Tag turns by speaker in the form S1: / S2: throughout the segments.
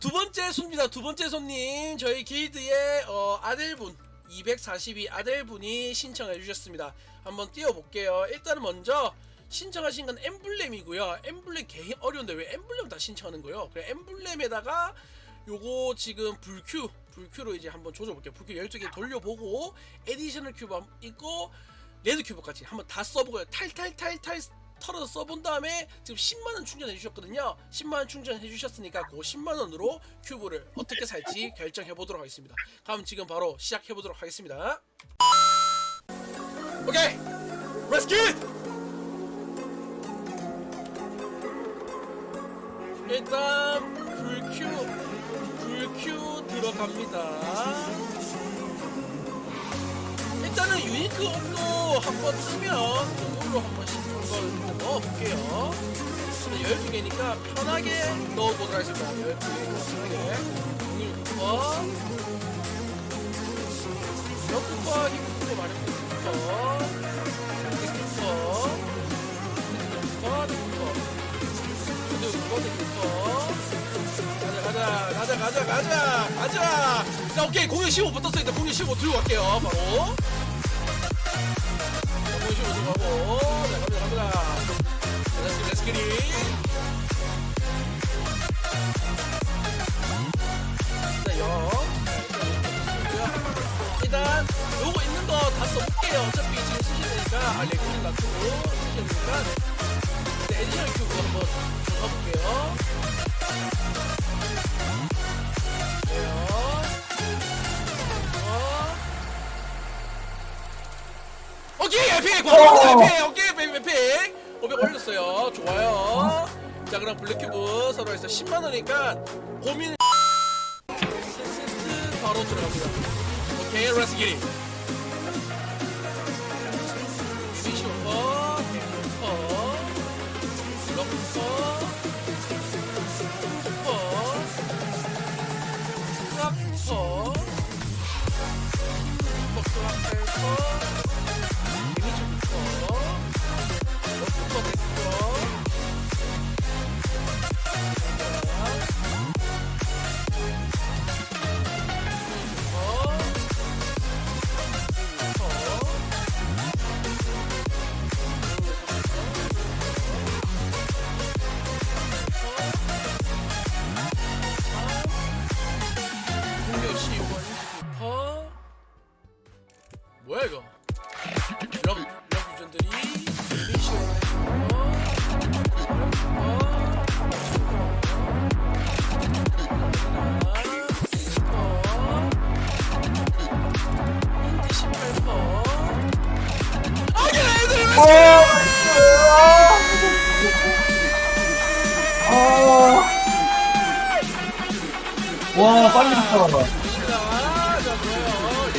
S1: 두 번째 손입니다. 두 번째 손님 저희 길드의 어, 아델분 242 아델분이 신청해 주셨습니다. 한번 띄워볼게요. 일단은 먼저 신청하신 건 엠블렘이고요. 엠블렘 개 어려운데 왜 엠블렘 다 신청하는 거예요? 그래 엠블렘에다가 요거 지금 불큐 불큐로 이제 한번 조져볼게요. 불큐 12개 돌려보고 에디셔널 큐브 있고 레드 큐브까지 한번 다 써보고요. 탈탈탈탈 털어서 써본 다음에 지금 10만원 충전해 주셨거든요. 10만원 충전해 주셨으니까 그 10만원으로 큐브를 어떻게 살지 결정해 보도록 하겠습니다. 그럼 지금 바로 시작해 보도록 하겠습니다. 오케이! Let's! 일단 불큐 불큐 들어갑니다. 일단은 유니크 옷도 한번 쓰면 이걸로 한 번씩 한번 넣어볼게요. 12개니까 편하게 넣어보도록 하겠습니다. 12개 편하게. 오늘 9번. 역부터 힘부터 말해보부터 넥부터. 넥부터, 넥부터. 근데 9번 넥부터. 가자, 가자, 가자, 가자, 가자! 자, 오케이. 15번 떴어. 일단 공연 15 들고 갈게요. 바로. 네요 어. 오케이 에픽! 고맙습니다 에픽! 오케이 에픽 에픽 500 올렸어요. 좋아요. 자 그럼 블랙큐브 서로 해서 10만원이니까 고민 바로 들어갑니다. 오케이 렛츠 기리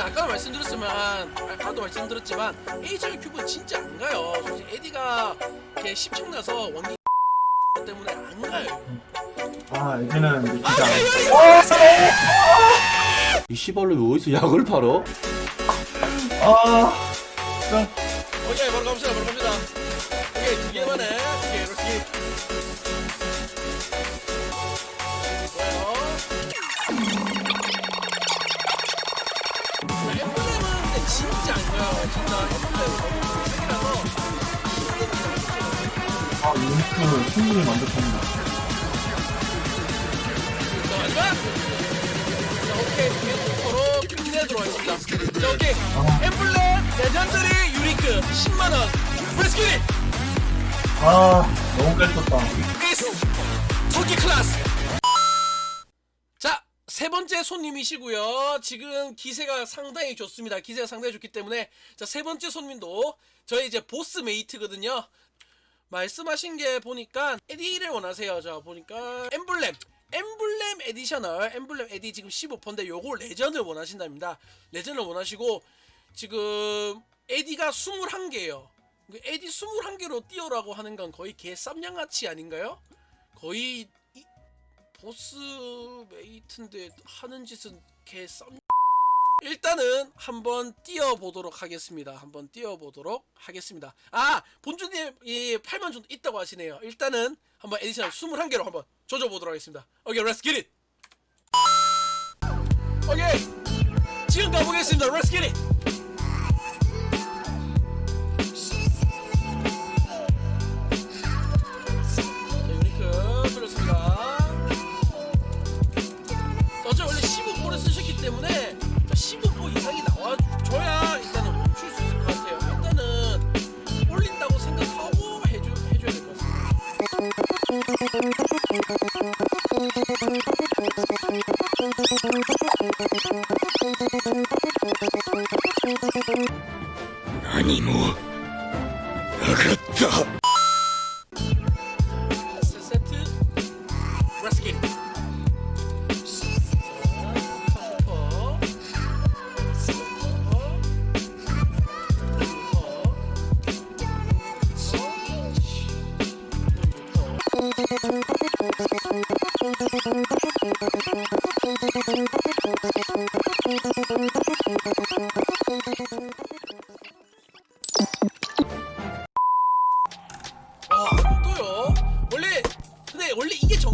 S1: 자, 아까 말씀드렸지만, 아까도 말씀드렸지만, 에디셔널 큐브는 진짜 안 가요. 솔직히 에디가 이렇게 10층 나서 원기 때문에 안 가요.
S2: 아 에디는 이제
S1: 아,
S2: 진짜
S3: 이 씨발로 왜 어디서 약을 팔어?
S2: 아
S1: 오케이, 바로 갑시다, 바로 갑시다. 오케이, 두 개만에. 오케이, 이렇게. 진짜 안 가요. 진짜 엠블렘은 너무 세기라서.
S2: 아 링크 충분히 만족합니다
S1: 오케이. 계속으로 큐틴에 들어가겠습니다. 자, 오케이. 엠블렘 레전드리 유니크 10만원. 브레스키리!
S2: 아 너무 깔렸다
S1: 에이스! 토끼 클래스! 자, 세 번째 손님이시고요. 지금 기세가 상당히 좋습니다. 기세가 상당히 좋기 때문에 자, 세 번째 손님도 저희 이제 보스 메이트거든요. 말씀하신 게 보니까 에디를 원하세요. 자, 보니까 엠블렘. 엠블렘 에디셔널 엠블렘 에디 지금 15%인데 요거 레전을 원하신답니다. 레전을 원하시고 지금 에디가 21개예요. 에디 21개로 띄우라고 하는 건 거의 개 쌈양아치 아닌가요? 거의 이- 보스 메이트인데 하는 짓은 개 쌈. 일단은 한번 띄워보도록 하겠습니다. 한번 띄워보도록 하겠습니다. 아 본주님 이 8만 정도 있다고 하시네요. 일단은 한번 에디션 21개로 한번 조져보도록 하겠습니다. 오케이, let's get it. 오케이, 지금 가보겠습니다. Let's get it.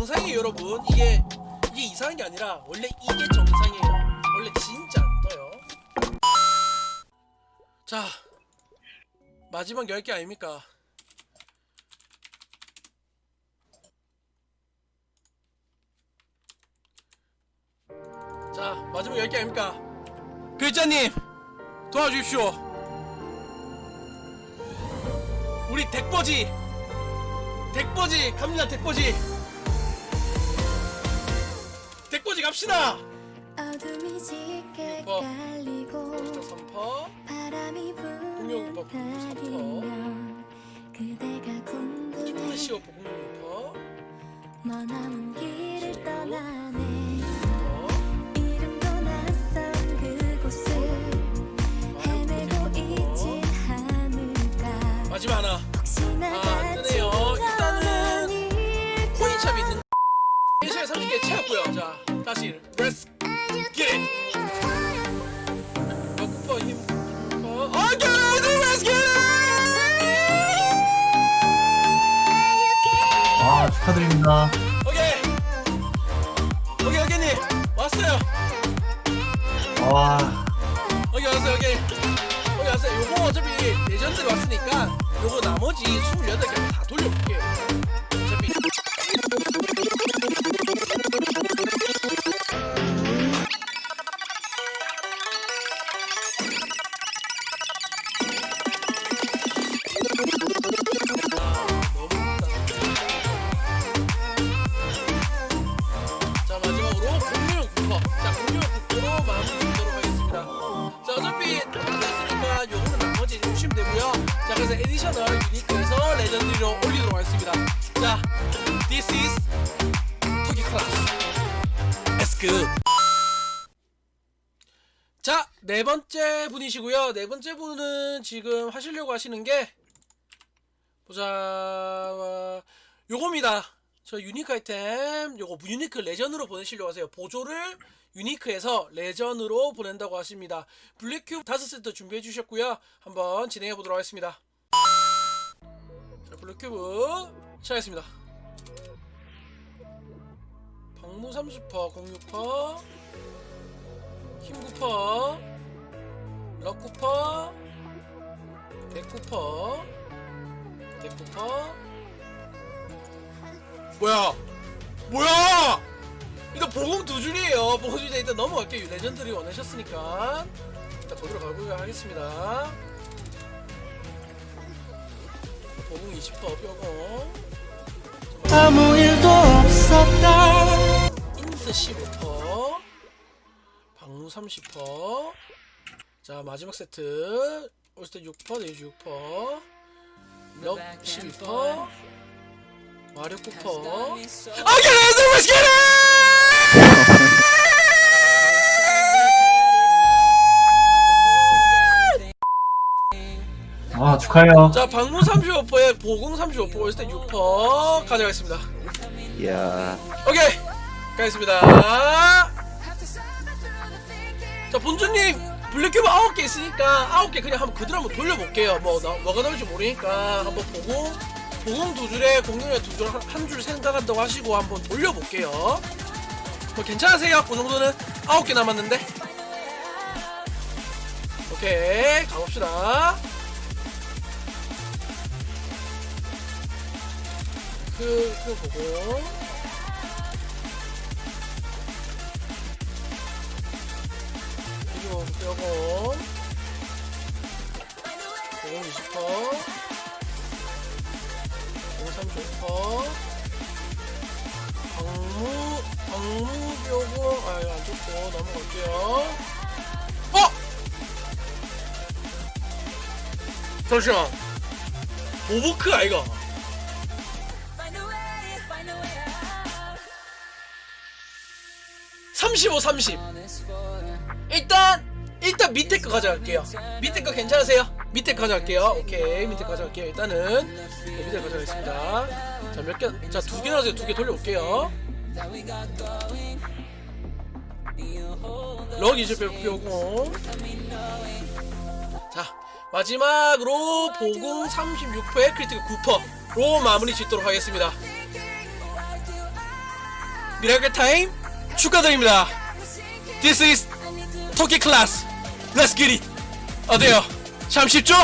S1: 정상이에요, 여러분. 이게 이게 이상한 게 아니라 원래 이게 정상이에요. 원래 진짜 안 떠요. 자, 마지막 10개 아닙니까? 자, 마지막 10개 아닙니까? 글자님, 도와주십시오. 우리 덱버지 덱버지 갑니다 덱버지 갑시다.
S4: 어둠이 짙게
S1: 어.
S4: 깔리고
S1: 자 3퍼
S4: 바람이 부는
S1: 공룡
S4: 날이면 그대가 궁금해
S1: 플래시오 복룡 6퍼
S4: 머나먼 길을
S1: 저.
S4: 떠나네.
S1: 6퍼
S4: 이름도 낯선 그곳을 헤매고 있진 않을까.
S1: 마지막 하나.
S4: 혹시나
S1: 아,
S2: 축하드립니다.
S1: 오케이. 오케이 오케이님 왔어요.
S2: 와,
S1: 여기 왔어요 여기 여기 왔어요. 요거 어차피 레전드 왔으니까 요거 나머지 28개 다 돌려볼게요 그래서 에디셔널 유니크에서 레전드로 올리도록 하겠습니다 자 This is 토기 클래스 에스크 자, 네 번째 분이시고요. 네 번째 분은 지금 하시려고 하시는 게 보자. 어, 요겁니다. 저 유니크 아이템 요거 유니크 레전으로 보내시려고 하세요. 보조를 유니크에서 레전으로 보낸다고 하십니다. 블랙큐브 다섯 세트 준비해 주셨고요. 한번 진행해 보도록 하겠습니다. 자, 블랙큐브 시작하겠습니다. 방무 30퍼, 06퍼, 힘 9퍼, 럭 9퍼, 백 9퍼, 백 9퍼. 뭐야? 뭐야? 일단 보공 두 줄이에요. 보공 두줄 일단 넘어갈게요. 레전드리 원하셨으니까 일단 거기로 가보도록 하겠습니다. 보공 20% 뼈공.
S5: 아무 일도 없었다.
S1: 인스 15%, 방무 30%. 자 마지막 세트 올스터 6%, 내주 6%, 럭 12%, 마력 9%. 오케이, let's get it!
S2: 아 축하해요.
S1: 자 방무 35%에 보공 35% 올스텐 6% 가져가겠습니다.
S6: 이야.
S1: 오케이. 가겠습니다. 자 본주님 블랙큐브 9개 있으니까 9개 그냥 한번 그대로 한번 돌려볼게요. 뭐 나, 뭐가 나올지 모르니까 한번 보고 보공 두 줄에 공룡에 두줄한 줄 생각한다고 하시고 한번 돌려볼게요. 뭐 괜찮으세요? 그 정도는? 9개 남았는데? 오케이 가봅시다 그, 그 보고. 이거 빼고. 보고 20퍼. 보고 35퍼. 방무 방무 뼈고. 아 안 좋고. 넘어갈게요. 어! 잠시만. 보보크 아이가 35, 30. 일단 일단 밑에 거 가져갈게요. 밑에 거 괜찮으세요? 밑에 거 가져갈게요. 오케이 밑에 거 가져갈게요. 일단은 네, 밑에 거 가져가겠습니다. 자 몇 개? 자 두 개 나왔어요. 두개 돌려올게요. 럭 이제 빼고 자 마지막으로 보공 36%에 크리티컬 9%로 마무리 짓도록 하겠습니다. 미라클 타임 축하드립니다. This is 토끼 클래스. Let's get it. 어때요? 참 쉽죠?